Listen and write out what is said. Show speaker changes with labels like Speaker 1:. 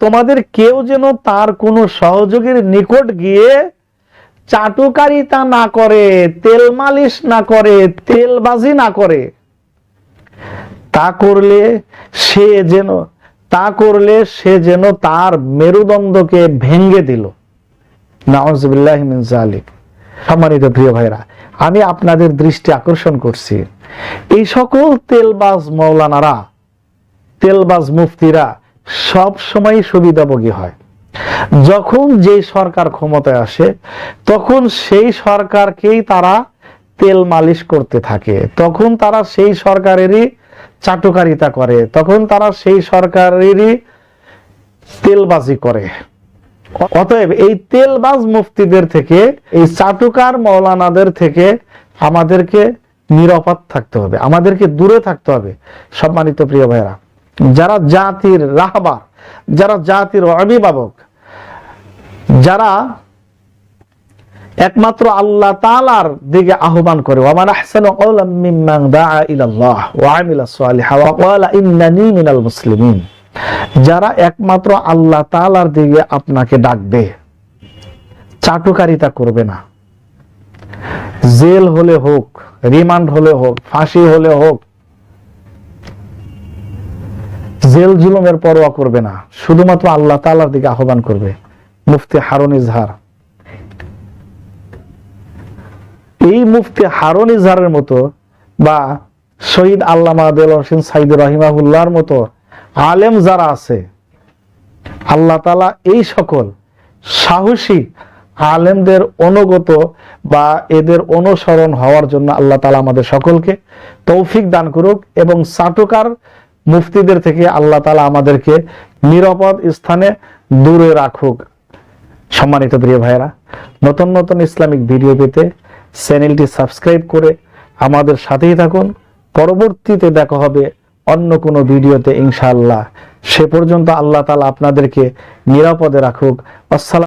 Speaker 1: তোমাদের কেউ যেন তার কোনো সহযোগীর নিকট গিয়ে চাটুকারিতা না করে, তেল মালিশ না করে তেলবাজি না করে, তা করলে সে যেন, তা করলে সে যেন তার মেরুদণ্ডকে ভেঙ্গে দিল। মিন সম্মানিত প্রিয় ভাইরা আমি আপনাদের দৃষ্টি আকর্ষণ করছি। এই সকল তেলবাজ মৌলানারা, তেলবাজ মুফতিরা সব সময় সুবিধাভোগী হয়। যখন যে সরকার ক্ষমতায় আসে, তখন সেই সরকারকেই তারা তেল মালিশ করতে থাকে। তখন তারা সেই সরকারেরই চাটুকারিতা করে। তখন তারা সেই সরকারেরই তেলবাজি করে। অতএব এই তেলবাজ মুফতিদের থেকে, এই চাটুকার মৌলানাদের থেকে আমাদেরকে নিরাপদ থাকতে হবে। আমাদেরকে দূরে থাকতে হবে। সম্মানিত প্রিয় ভাইরা যারা জাতির রাহবার, যারা জাতির অভিভাবক, যারা একমাত্র আল্লাহ তাআলার দিকে আহ্বান করে, ওয়ামান আহসানু কওলাম মিম্মান ইলাল্লাহ ওয়া আমিলা সালিহা ওয়া ক্বালা ইন্নানি মিনাল মুসলিমিন। যারা একমাত্র আল্লাহ তাআলার দিকে আপনাকে ডাকবে, চাটুকারিতা করবে না। জেল হলে হোক, রিমান্ড হলে হোক, ফাঁসি হলে হোক জেল জুলুমের পরোয়া করবে না। শুধুমাত্র আল্লাহ তাআলার দিকে আহ্বান করবে। মুফতি হারুন ইজহার। এই মুফতি হারুন ইজহারের মতো বা শহীদ আল্লামা দেল হোসেন সাইদ রহিমাহুল্লাহর মতো আলেম যারা আছে, আল্লাহ তালা এই সকল সাহসী আলেমদের অনুগত বা এদের অনুসরণ হওয়ার জন্য আল্লাহ তালা আমাদের সকলকে তৌফিক দান করুক এবং চাটুকার মুফতিদের থেকে আল্লাহ তালা আমাদেরকে নিরাপদ স্থানে দূরে রাখুক। সম্মানিত প্রিয় ভাইরা নতুন নতুন ইসলামিক ভিডিও পেতে চ্যানেলটি সাবস্ক্রাইব করে আমাদের সাথেই থাকুন। পরবর্তীতে দেখা হবে অন্য কোনো ভিডিওতে ইনশাআল্লাহ। সে পর্যন্ত আল্লাহ তালা আপনাদেরকে নিরাপদে রাখুক। আসসালাম